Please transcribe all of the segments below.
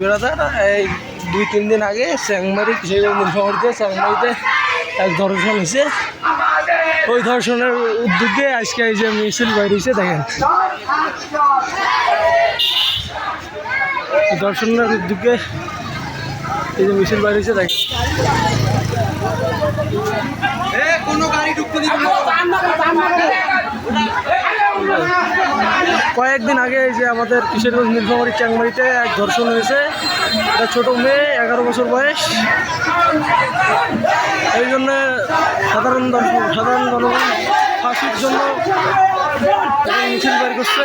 Brother এই দুই তিন দিন আগে চ্যাংমারি সেই নীলফামারিতে চ্যাংমারিতে এক ধর্ষণ হয়েছে ওই ধর্ষণের উদ্যোগে আজকে এই যে মিছিল বাইর হয়েছে দেখেন। ধর্ষণের উদ্যোগে এই যে মিছিল বাইর হয়েছে দেখেন। কয়েকদিন আগে যে আমাদের কিশোরগঞ্জ নীলফামারি চ্যাংমারিতে এক ধর্ষণ হয়েছে। একটা ছোটো মেয়ে, এগারো বছর বয়স। এই জন্য সাধারণ সাধারণ জনগণ ফাঁসির জন্য মিছিল বের করছে।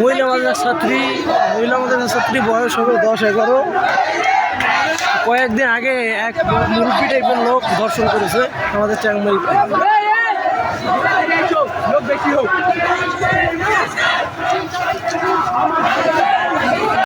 মহিলা মাদ্রাসার ছাত্রী, মহিলা মাদ্রাসা ছাত্রী বয়স হবে দশ, এগারো। কয়েকদিন আগে এক মুরব্বী টাইপের লোক দর্শন করেছে, আমাদের চ্যাংমাই। লোক বেশি হোক।